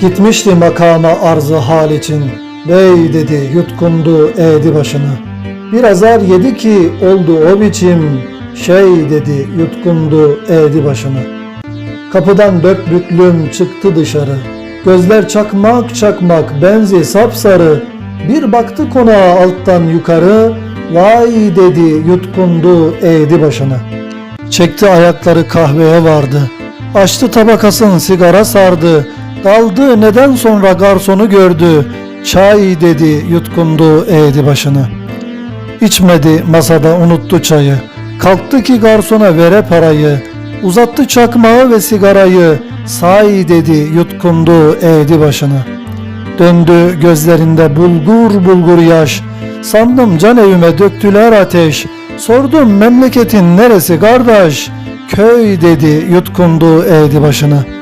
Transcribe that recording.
Gitmişti makama arzı hal için. Bey dedi yutkundu eğdi başını. Bir azar yedi ki oldu o biçim. Şey dedi yutkundu eğdi başını. Kapıdan dört büklüm çıktı dışarı. Gözler çakmak çakmak benzi sapsarı. Bir baktı konağa alttan yukarı. Vay dedi yutkundu eğdi başını. Çekti ayakları kahveye vardı. Açtı tabakasını sigara sardı. Daldı neden sonra garsonu gördü. Çay dedi yutkundu eğdi başını. İçmedi masada unuttu çayı. Kalktı ki garsona vere parayı. Uzattı çakmağı ve sigarayı. Say dedi yutkundu eğdi başını. Döndü gözlerinde bulgur bulgur yaş. Sandım can evime döktüler ateş. Sordum memleketin neresi kardeş? Köy dedi yutkundu eğdi başını.